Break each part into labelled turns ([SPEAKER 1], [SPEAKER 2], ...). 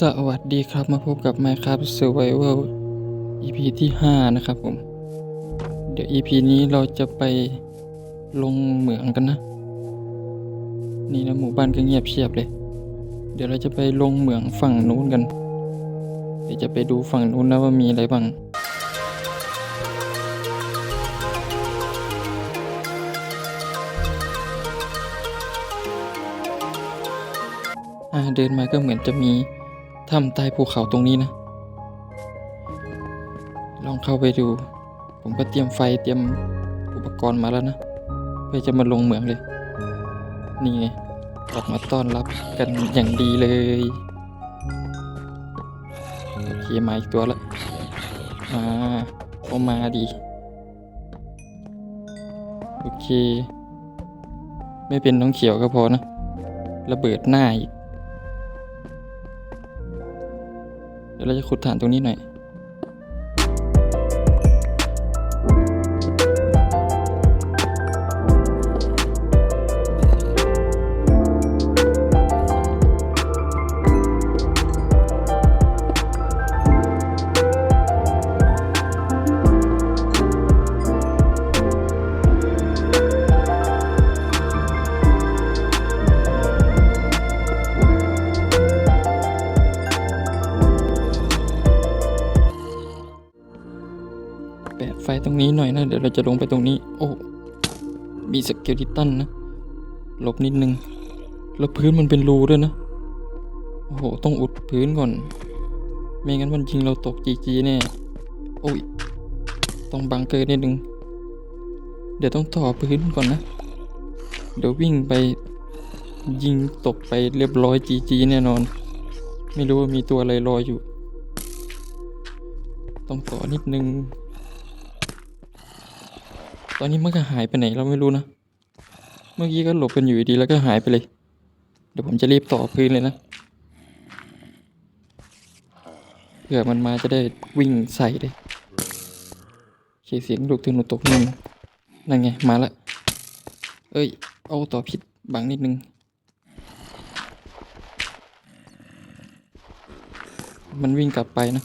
[SPEAKER 1] สวัสดีครับมาพบกับ Minecraft Survival EP ที่ 5 นะครับผม เดี๋ยว EP นี้เราจะไปลงเหมืองกันนะ นี่นะหมู่บ้านก็เงียบเชียบเลย เดี๋ยวเราจะไปลงเหมืองฝั่งนู้นกัน เดี๋ยวจะไปดูฝั่งนู้นนะว่ามีอะไรบ้างอ่าเดินมาก็เหมือนจะมี ถ้ำใต้ภูเขาตรงนี้นะ ลองเข้าไปดู ผมก็เตรียมไฟเตรียมอุปกรณ์มาแล้วนะ เพื่อจะมาลงเหมืองเลย นี่ไงออกมาต้อนรับกันอย่างดีเลย โอเค มาอีกตัวละ มาก็มาดี โอเค ไม่เป็นน้องเขียวก็พอนะ ระเบิดหน้าอีก เดี๋ยวเราจะขุดฐานตรงนี้หน่อย นี้หน่อยนะ เดี๋ยวเราจะลงไปตรงนี้ โอ้ มีสเกลิตันนะ หลบนิดนึง แล้วพื้นมันเป็นรูด้วยนะ โอ้โห ต้องอุดพื้นก่อน ไม่งั้นมันยิงเราตกจีจีแน่ โอ้ย ต้องบังเกอร์นิดนึง เดี๋ยวต้องต่อพื้นก่อนนะ เดี๋ยววิ่งไปยิงตกไปเรียบร้อยจีจีแน่นอน ไม่รู้ว่ามีตัวอะไรรออยู่ ต้องต่อนิดนึง อนนี้มันก็หายไปไหนเราไม่รู้นะ เมื่อกี้ก็หลบกันอยู่ดีแล้วก็หายไปเลย เดี๋ยวผมจะรีบต่อพื้นเลยนะเผื่อมันมาจะได้วิ่งใส่เลยโอเคเสียงลูกถึงหนูตกหนึ่งนั่นไงมาละ เอ้ย เอาต่อผิดบังนิดนึงมันวิ่งกลับไปนะ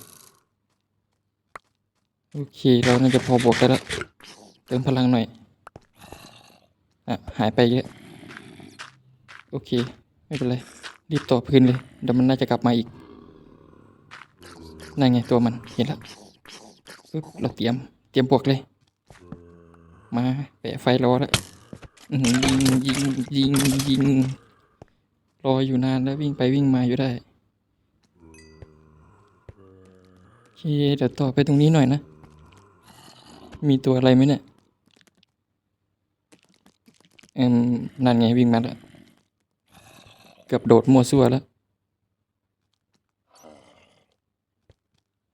[SPEAKER 1] โอเค เราน่าจะพอบวกได้แล้ว เติมพลังหน่อย อะ หายไปเยอะ โอเค ไม่เป็นไร รีบต่อพื้นเลยเดี๋ยวมันน่าจะกลับมาอีก นั่นไงตัวมัน เห็นแล้วปึ๊บเราเตรียม เตรียมบวกเลย มาแปะไฟรอแล้วยิงยิงยิงยิงรออยู่นานแล้ววิ่งไปวิ่งมาอยู่ได้โอเคเดี๋ยวต่อไปตรงนี้หน่อยนะ มีตัวอะไรไหมเนี่ย อ็มนั่นไงวิ่งมาแล้วเกือบโดดมั่วซั่วแล้ว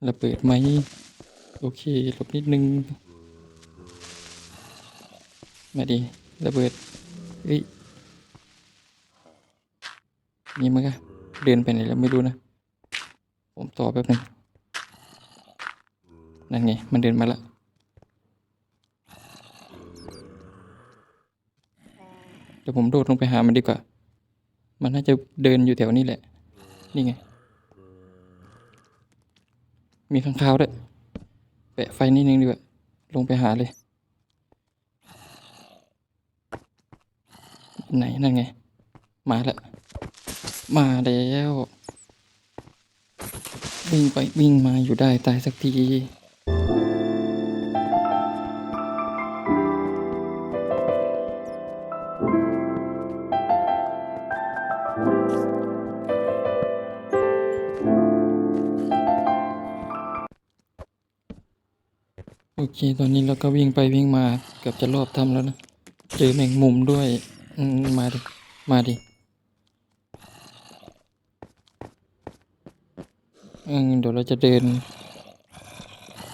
[SPEAKER 1] ระเบิดไหมโอเคหลบนิดนึง มาดีระเบิดเฮ้ยมีมั้งอะเดินไปไหนแล้วไม่รู้นะ ผมต่อแป๊บนึงนั่นไง มันเดินมาแล้ว เดี๋ยวผมโดดลงไปหามันดีกว่า มันน่าจะเดินอยู่แถวนี้แหละ นี่ไง มีข้างคาวด้วย แปะไฟนิดนึงดีกว่า ลงไปหาเลย ไหนนั่นไง มาแล้วมาแล้ว วิ่งไปวิ่งมาอยู่ได้ตายสักที โอเค ตอนนี้เราก็วิ่งไปวิ่งมาเกือบจะรอบทำแล้วนะ เจอแมงมุมด้วยอืมาดิ มาดิอืมเดี๋ยวเราจะเดิน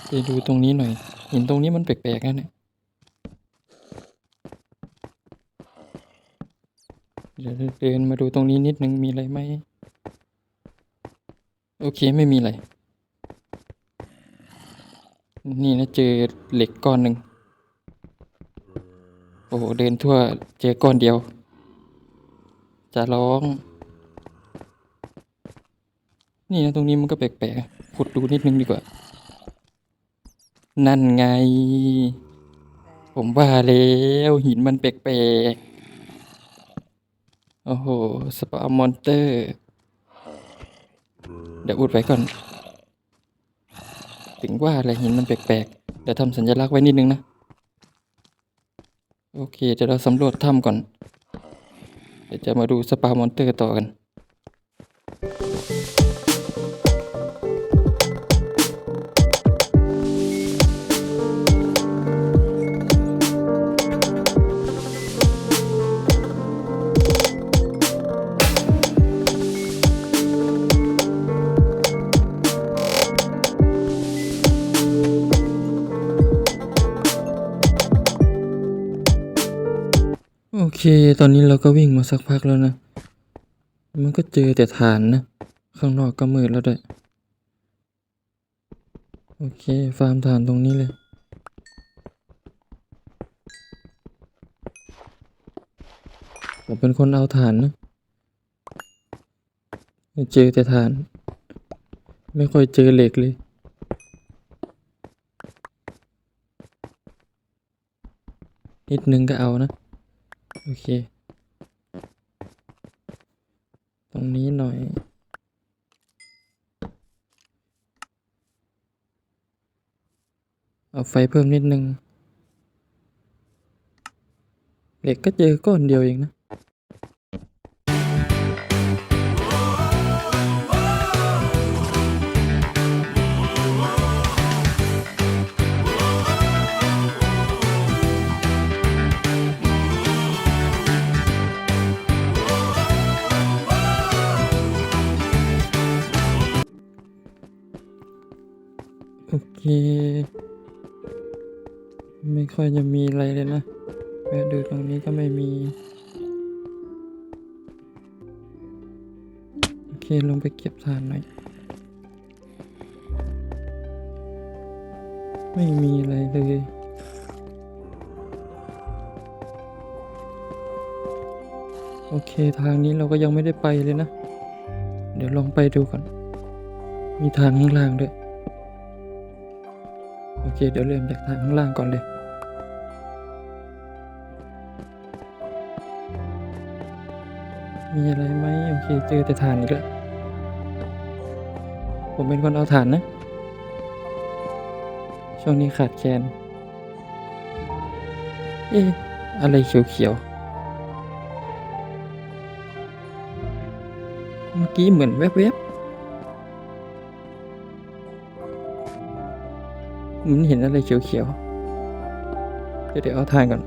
[SPEAKER 1] ไปดูตรงนี้หน่อย เห็นตรงนี้มันแปลกๆนะเนี่ย เดินมาดูตรงนี้นิดนึงมีอะไรไหม โอเคไม่มีอะไร นี่นะเจอเหล็กก้อนหนึ่ง โอ้โหเดินทั่วเจอก้อนเดียว จะร้อง นี่นะตรงนี้มันก็แปลกๆขุดดูนิดนึงดีกว่า นั่นไง ผมว่าแล้วหินมันแปลกๆ โอ้โห สปามอนเตอร์ เดี๋ยวอุดไว้ก่อน ถึงว่าอะไรหินมันแปลกๆ เดี๋ยวทำสัญลักษณ์ไว้นิดนึงนะ โอเค เดี๋ยวเราสำรวจถ้ำก่อน เดี๋ยวจะมาดูสปามอนเตอร์ต่อกัน ตอนนี้เราก็วิ่งมาสักพักแล้วนะ มันก็เจอแต่ฐานนะ ข้างนอกก็มืดแล้วด้วย โอเค ฟาร์มฐานตรงนี้เลยผมเป็นคนเอาฐานนะ เจอแต่ฐาน ไม่ค่อยเจอเหล็กเลยนิดนึงก็เอานะ โอเค ตรงนี้หน่อย เอาไฟเพิ่มนิดนึง เหล็กก็เจอก้อนเดียวเองนะ โอเคไม่ค่อยจะมีอะไรเลยนะแวะดูตรงนี้ก็ไม่มี โอเค ลงไปเก็บทานหน่อย ไม่มีอะไรเลยโอเค ทางนี้เราก็ยังไม่ได้ไปเลยนะ เดี๋ยวลองไปดูก่อน มีทางข้างล่างด้วย โอเค เดี๋ยวเริ่มจากทางข้างล่างก่อนเลย มีอะไรไหมโอเค เจอแต่ฐานอีกแล้ว ผมเป็นคนเอาฐานนะ ช่วงนี้ขาดแคลน เอ๊ะ อะไรเขียวๆ เมื่อกี้เหมือนแวบๆ มันเห็นอะไรเขียวๆ เดี๋ยวเดี๋ยวเอาทานก่อน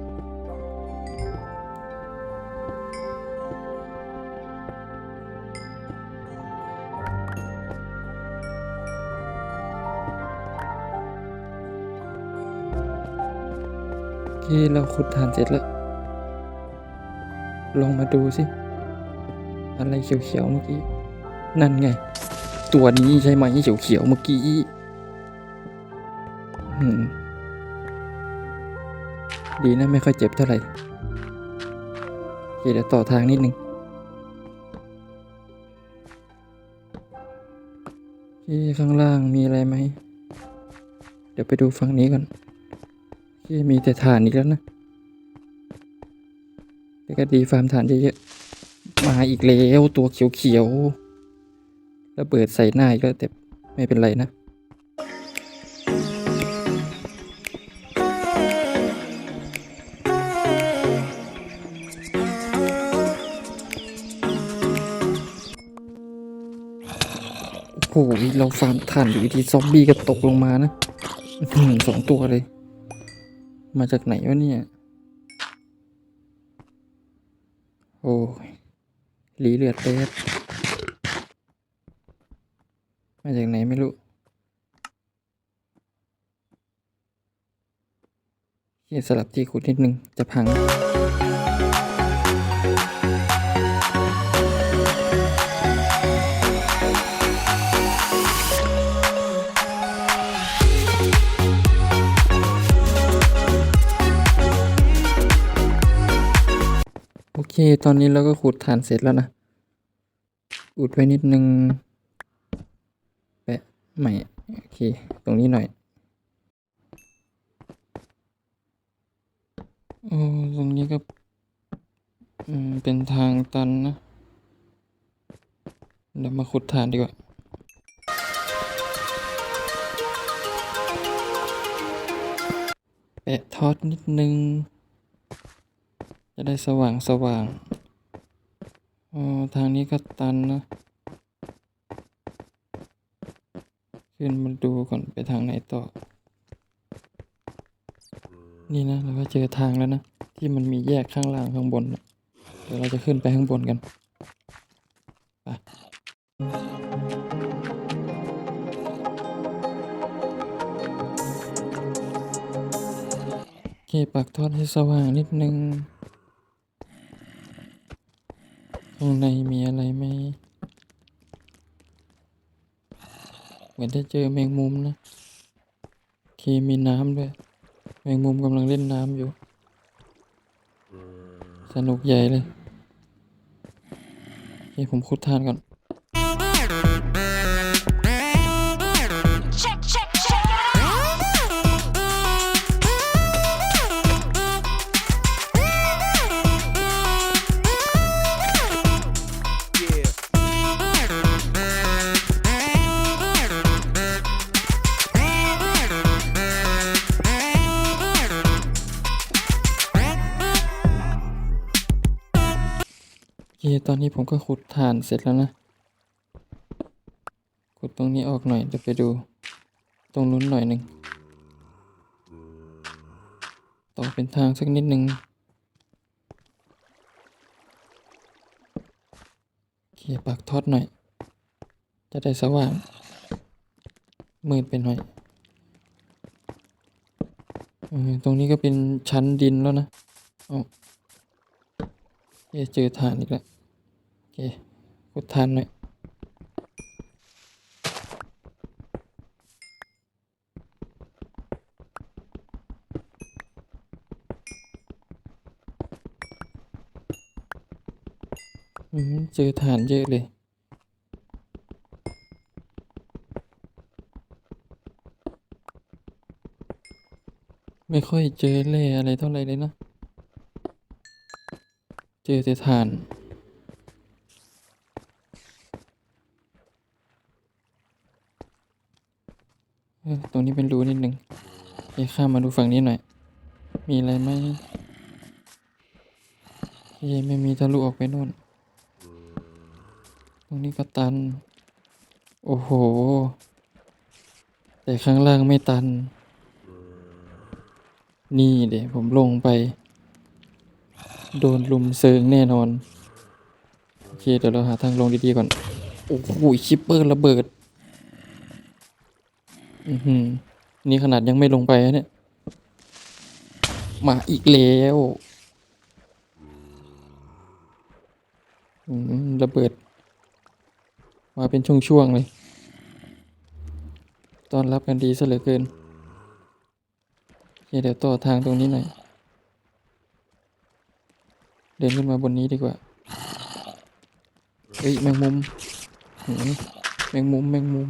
[SPEAKER 1] โอเคเราขุดฐานเสร็จแล้ว ลองมาดูสิ อะไรเขียวๆเมื่อกี้ นั่นไง ตัวนี้ใช่ไหมเขียวๆเมื่อกี้ อืม ดีนะไม่ค่อยเจ็บเท่าไหร่เดี๋ยวต่อทางนิดนึงโอเคข้างล่างมีอะไรไหม เดี๋ยวไปดูฝั่งนี้ก่อนโอเคมีแต่ฐานอีกแล้วนะแต่ก็ดีฟาร์มฐานเยอะๆ มาอีกแล้วตัวเขียวๆระเบิดใส่หน้าอีกแล้วแต่ไม่เป็นไรนะ โอ้โหเราฟาร์มถ่านอยู่ดีซอมบี้ก็ตกลงมานะอื้อหือสองตัวเลย มาจากไหนวะเนี่ย โอ้ยหลีเลือดเลือดมาจากไหนไม่รู้เฮียสลับที่ขุดนิดนึงจะพัง เค ตอนนี้เราก็ขุดฐานเสร็จแล้วนะ อุดไว้นิดนึงไม่ โอเค ตรงนี้หน่อย โอ้ตรงนี้ก็อืมเป็นทางตันนะ เดี๋ยวมาขุดฐานดีกว่าแปะทอดนิดนึง จะได้สว่างสว่างอ๋อทางนี้ก็ตันนะ ขึ้นมาดูก่อนไปทางไหนต่อ นี่นะเราก็เจอทางแล้วนะ ที่มันมีแยกข้างล่างข้างบนนะเดี๋ยวเราจะขึ้นไปข้างบนกันไปโอเคปักทอดให้สว่างนิดนึง ข้างในมีอะไรไหมเหมือนได้เจอแมงมุมนะโอเคมีน้ำด้วย แมงมุมกำลังเล่นน้ำอยู่ สนุกใหญ่เลยโอเคผมขุดทานก่อน ตอนนี้ผมก็ขุดฐานเสร็จแล้วนะ ขุดตรงนี้ออกหน่อยเดี๋ยวไปดู ตรงนู้นหน่อยหนึ่ง ต่อเป็นทางสักนิดหนึ่งโอเคปักทอดหน่อย จะได้สว่าง มืดไปหน่อยตรงนี้ก็เป็นชั้นดินแล้วนะ เอาเอะเจอฐานอีกแล้ว เคกดทานหน่อยเจอฐานเยอะเลยไม่ค่อยเจอแร่อะไรเท่าไรเลยนะ เจอแต่ฐาน เออ ตรงนี้เป็นรูนิดหนึ่งไปข้ามมาดูฝั่งนี้หน่อย มีอะไรไหมเยไม่มีทะลุออกไปโน่น ตรงนี้ก็ตัน โอ้โห แต่ข้างล่างไม่ตัน นี่เดี๋ยวผมลงไป โดนลุมเซิงแน่นอน โอเค เดี๋ยวเราหาทางลงดีๆก่อน โอ้โหชิปเปอร์ระเบิด อือหือนี่ขนาดยังไม่ลงไปนะเนี่ย มาอีกแล้วระเบิด มาเป็นช่วงๆเลยตอนรับกันดีซะเหลือเกินเคเดี๋ยวต่อทางตรงนี้หน่อย เดินขึ้นมาบนนี้ดีกว่า เฮ้ย แมงมุมมแมงมุม แมงมุม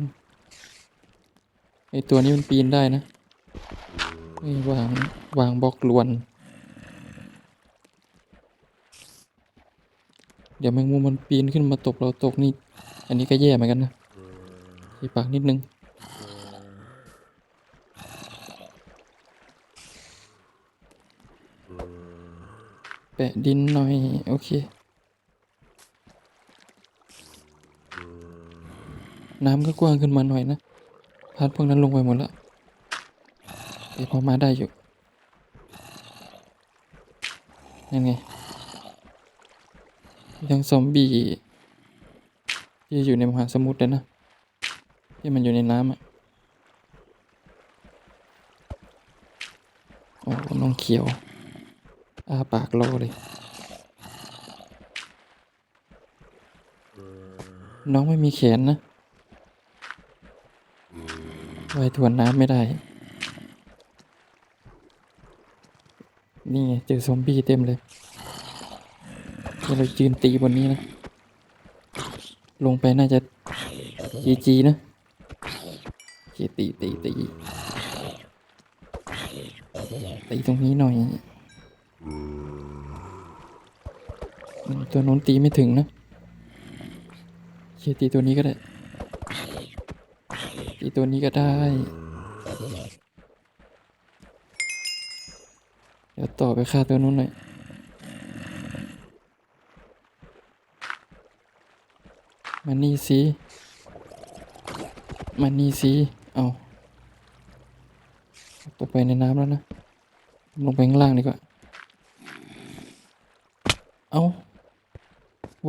[SPEAKER 1] ไอตัวนี้มันปีนได้นะวางวางบล็อกลวน เดี๋ยวแมงมุมมันปีนขึ้นมาตบเราตกนี่ อันนี้ก็แย่เหมือนกันนะที่ปากนิดนึงแปะดินหน่อย โอเค น้ำก็กว้างขึ้นมาหน่อยนะ พัดพวกนั้นลงไปหมดแล้วแต่พอมาได้อยู่ยังไงยังซอมบี้ที่อยู่ในมหาสมุทรเลยนะ ที่มันอยู่ในน้ำอะโอ้น้องเขียวอ้าปากรอเลย น้องไม่มีแขนนะ ว่ายทวนน้ำไม่ได้ นี่ไงเจอซอมบี้เต็มเลยเดี๋ยวเรายืนตีบนนี้นะ ลงไปน่าจะจีจีนะเคตีตีตีตีตรงนี้หน่อยตัวโน้นตีไม่ถึงนะโอเคตีตัวนี้ก็ได้ ตีตัวนี้ก็ได้ เดี๋ยวต่อไปฆ่าตัวนู้นหน่อยมานี่สิมานี่สิเอาตกไปในน้ำแล้วนะ ลงไปข้างล่างดีกว่า เอา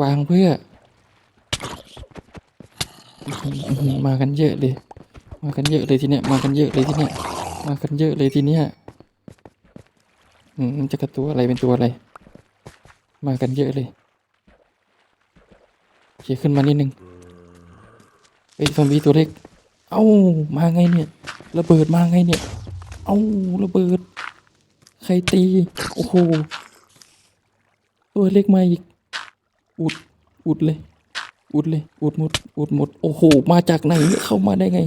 [SPEAKER 1] วางเพื่ออื้อหืออื้อหือมากันเยอะเลย มากันเยอะเลยทีเนี้ยมากันเยอะเลยทีเนี้ยมากันเยอะเลยทีเนี้ยอืมจะกระตัวอะไรเป็นตัวอะไร มากันเยอะเลยโอเคขึ้นมานิดนึงเอ้ยซอมบี้ตัวเล็ก เอ้ามาไงเนี่ยระเบิดมาไงเนี่ย เอ้าระเบิด ใครตี โอ้โห ตัวเล็กมาอีก อุด อุดเลย อุดเลย อุดหมด อุดหมด โอ้โห มาจากไหน เข้ามาได้ไง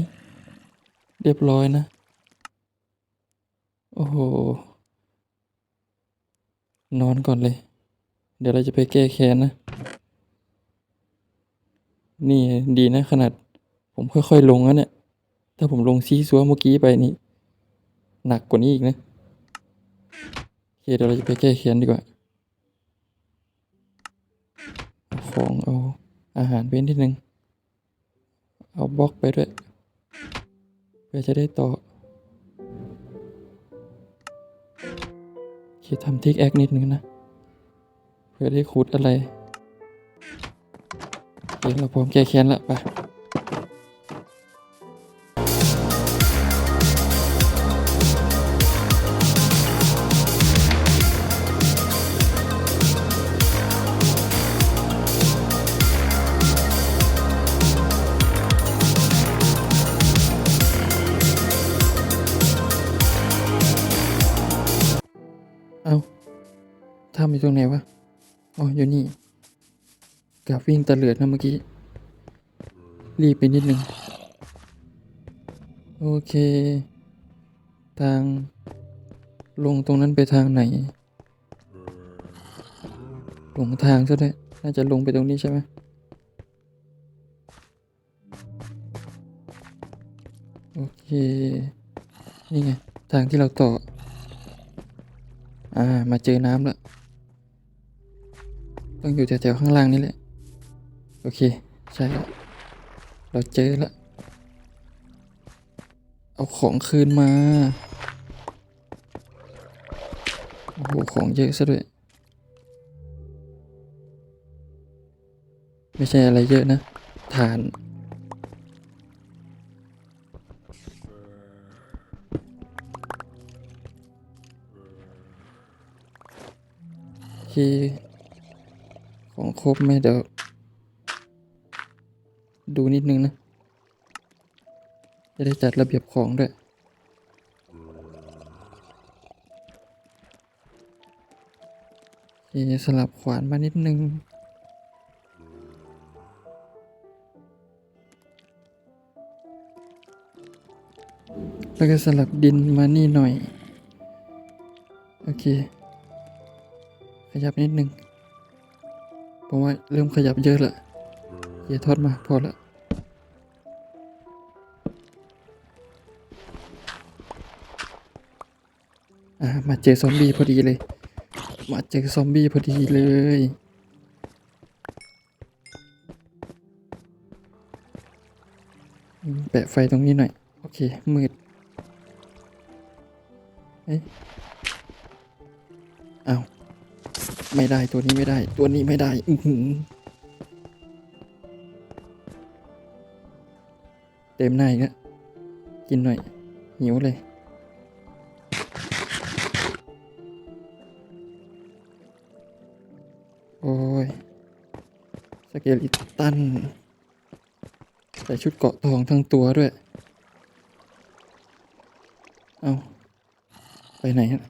[SPEAKER 1] รียบร้อยนะ โอ้โห นอนก่อนเลย เดี๋ยวเราจะไปแก้แค้นนะ นี่ดีนะขนาด ผมค่อยๆลงแล้วเนี่ย ถ้าผมลงซีซัวเมื่อกี้ไปนี่ หนักกว่านี้อีกนะโอเคเดี๋ยวเราจะไปแก้แค้นดีกว่า ของเอาอาหารไปนิดนึงเอาบล็อกไปด้วย เพื่อจะได้ต่อคิดทำทิกแอคนิดนึงนะ เพื่อได้ขุดอะไรโอเคเราพร้อมแก้แค้นแล้วไปำอยู่ตรงไหนวะ อ๋อ อยู่นี่กับวิ่งตะเลือดนะเมื่อกี้ รีบไปนิดนึง โอเค ทาง ลงตรงนั้นไปทางไหน หลงทางซะด้วย น่าจะลงไปตรงนี้ใช่ไหมโอเค นี่ไง ทางที่เราต่อ อ่า มาเจอน้ำแล้ว ต้องอยู่แถวๆข้างล่างนี่แหละ โอเค ใช่แล้วเราเจอแล้วเอาของคืนมา โอ้โห ของเยอะซะด้วย ไม่ใช่อะไรเยอะนะฐาน โอเค ของครบไหมเดี๋ยว ดูนิดนึงนะ จะได้จัดระเบียบของด้วยสลับขวานมานิดนึงแล้วก็สลับดินมานี่หน่อย โอเค ขยับนิดนึง ผมว่าเริ่มขยับเยอะละอย่าทอดมาพอละอ่ามาเจอซอมบี้พอดีเลย มาเจอซอมบี้พอดีเลยแปะไฟตรงนี้หน่อย โอเค มืดเอ้ยเอา ไม่ได้ตัวนี้ไม่ได้ ตัวนี้ไม่ได้ อืเต็มหน้าอีกแล้วกินหน่อยหิวเลย โอ้ย สเกลิตัน ใส่ชุดเกาะทองทั้งตัวด้วย เอาไปไหนฮะ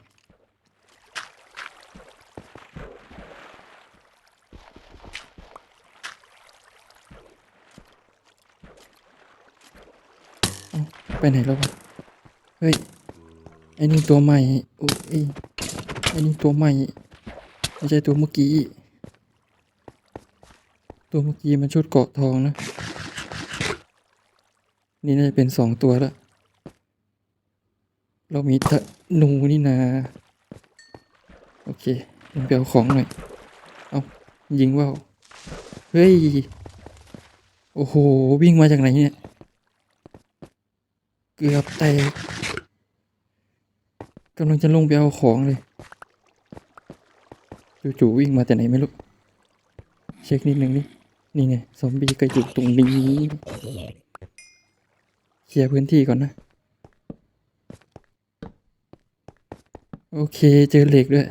[SPEAKER 1] ไปไหนแล้ววะเฮ้ยไอ้นี่ตัวใหม่โอ้ยไอ้นี่ตัวใหม่ไม่ใช่ตัวเมื่อกี้ ตัวเมื่อกี้มันชุดเกาะทองนะ นี่น่าจะเป็นสองตัวแล้วเรามีธนูนี่นาโอเคลงไปเอาของหน่อย เอายิงว่าวเฮ้ย โอ้โห วิ่งมาจากไหนเนี่ย เกือบแตกกำลังจะลงไปเอาของเลย จู่ๆวิ่งมาแต่ไหนไม่รู้ เช็คนิดหนึ่งนี่ นี่ไง ซอมบี้ก็อยู่ตรงนี้เคลียร์พื้นที่ก่อนนะ โอเค เจอเหล็กด้วย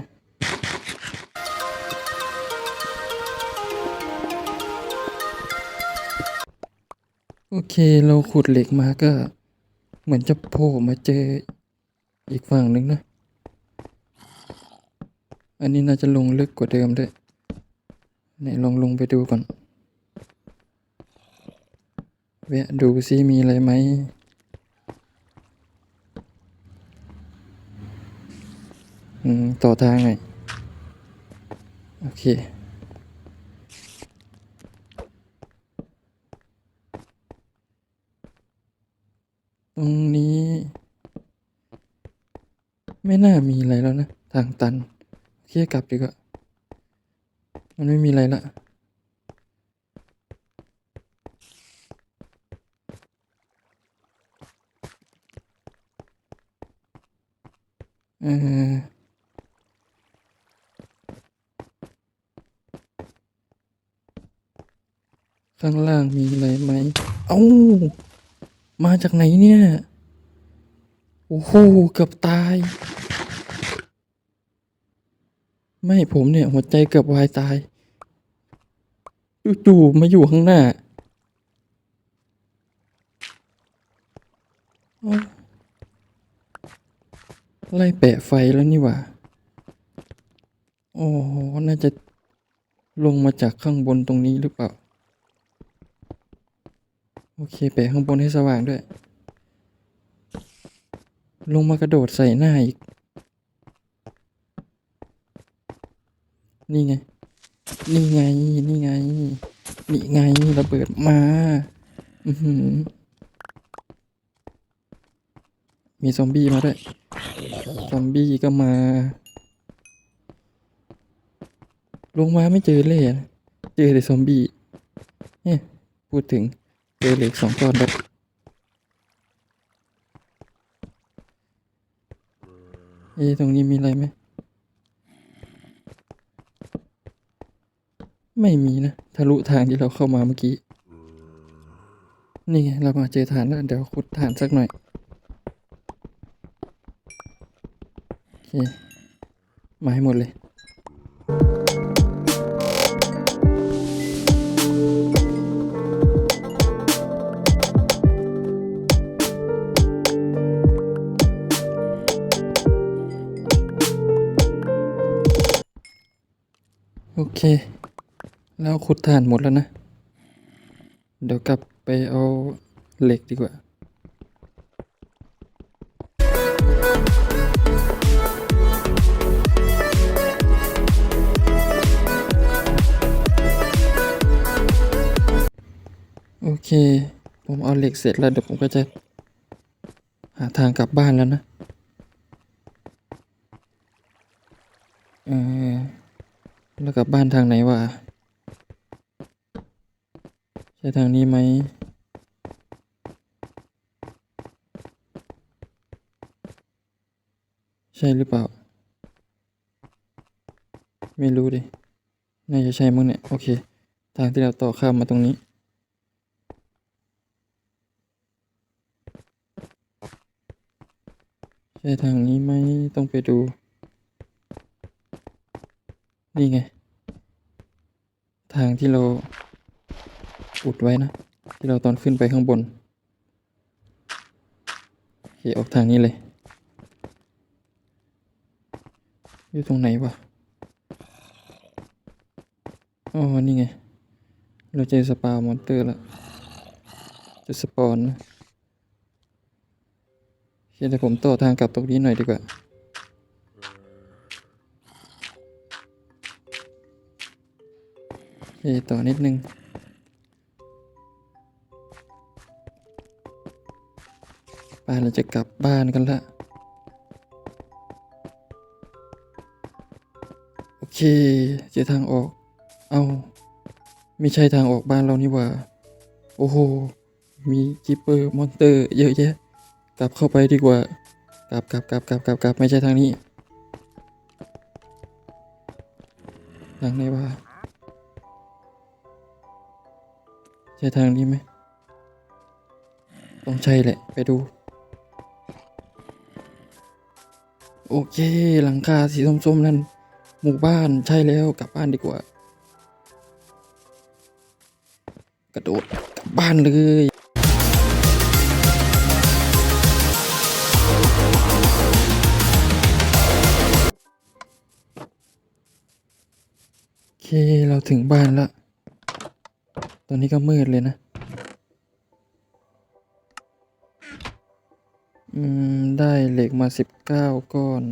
[SPEAKER 1] โอเค เราขุดเหล็กมาก็ เหมือนจะโผล่มาเจออีกฝั่งหนึ่งนะ อันนี้น่าจะลงลึกกว่าเดิมด้วยไหนลองลงไปดูก่อน แวะดูซิมีอะไรไหม อืม ต่อทางหน่อย โอเค ตรงนี้ ไม่น่ามีอะไรแล้วนะ ทางตันโอเคกลับดีกว่า มันไม่มีอะไรละเออข้างล่างมีอะไรไหม เอ้า มาจากไหนเนี่ย โอ้โห เกือบตาย ไม่ผมเนี่ย หัวใจเกือบวายตาย จู่ๆมาอยู่ข้างหน้า ไล่แปะไฟแล้วนี่หว่า โอ้โหน่าจะลงมาจากข้างบนตรงนี้หรือเปล่า โอเคแปะข้างบนให้สว่างด้วย ลงมากระโดดใส่หน้าอีก นี่ไง นี่ไง นี่ไง นี่ไงระเบิดมา อือหือ มีซอมบี้มาด้วย ซอมบี้ก็มา ลงมาไม่เจอเลย เจอแต่ซอมบี้เนี่ยพูดถึง อเหล็กสองก้อนแบบเอะตรงนี้มีอะไรไหม ไม่มีนะ ทะลุทางที่เราเข้ามาเมื่อกี้ นี่ไง เรามาเจอฐานแล้ว เดี๋ยวขุดฐานสักหน่อย โอเค มาให้หมดเลย เค แล้วขุดถ่านหมดแล้วนะ เดี๋ยวกลับไปเอาเหล็กดีกว่าโอเค ผมเอาเหล็กเสร็จแล้วเดี๋ยวผมก็จะหาทางกลับบ้านแล้วนะ เออ แล้วกลับบ้านทางไหนวะ ใช่ทางนี้ไหม ใช่หรือเปล่า ไม่รู้ดิ น่าจะใช่มั้งเนี่ย โอเค ทางที่เราต่อข้ามมาตรงนี้ ใช่ทางนี้ไหม ต้องไปดู นี่ไง ทางที่เราอุดไว้นะ ที่เราตอนขึ้นไปข้างบนโอเคออกทางนี้เลย อยู่ตรงไหนวะอ๋อนี่ไง เราเจอสปาวมอนเตอร์แล้วจะสปอนนะเดี๋ยวผมต่อทางกลับตรงนี้หน่อยดีกว่า ต่อนิดนึงบ้านเราจะกลับบ้านกันละโอเคเจอทางออก เอาไม่ใช่ทางออกบ้านเรานี่ว่า โอ้โห มีจิปเปอร์มอนเตอร์เยอะแยะ กลับเข้าไปดีกว่า กลับกลับกลับกลับกลับกลับไม่ใช่ทางนี้ ทางไหนวะ ใช่ทางนี้ไหมต้องใช่แหละ ไปดู โอเคหลังคาสีส้มๆ นั่น หมู่บ้านใช่แล้วกลับบ้านดีกว่า กระโดดกลับบ้านเลยโอเคเราถึงบ้านละ ตอนนี้ก็มืดเลยนะ อืม ได้เหล็กมาสิบเก้าก้อน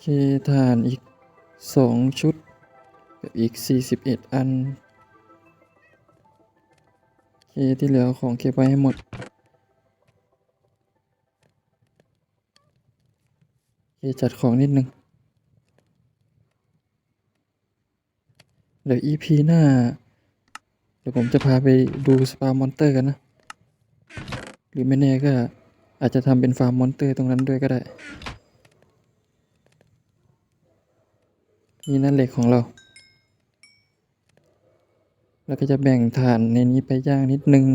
[SPEAKER 1] เคฐานอีกสองชุดกับอีกสี่สิบเอ็ดอัน เคที่เหลือของเก็บไว้ให้หมด เคจัดของนิดนึง เดี๋ยว EP หน้า เดี๋ยวผมจะพาไปดูสปามอนเตอร์กันนะ หรือไม่แน่ก็อาจจะทำเป็นฟาร์มมอนเตอร์ตรงนั้นด้วยก็ได้ นี่นั่นเหล็กของเรา แล้วก็จะแบ่งฐานในนี้ไปย่างนิดนึง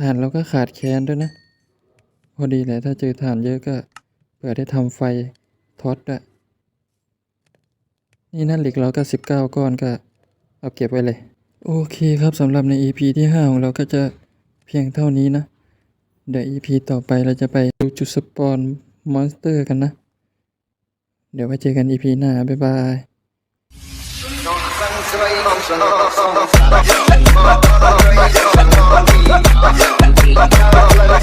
[SPEAKER 1] ฐานเราก็ขาดแคลนด้วยนะ พอดีแหละถ้าเจอฐานเยอะก็เผื่อได้ทำไฟทอดด้วย นี่นั่นเหล็กเราก็สิบเก้าก้อนก็เอาเก็บไว้เลย โอเคครับสำหรับใน EP ที่ 5 ของเราก็จะเพียงเท่านี้นะ เดี๋ยว EP ต่อไปเราจะไปดูจุดสปอนมอนสเตอร์กันนะ เดี๋ยวไว้เจอกัน EP หน้า บ๊ายบาย
[SPEAKER 2] Yo,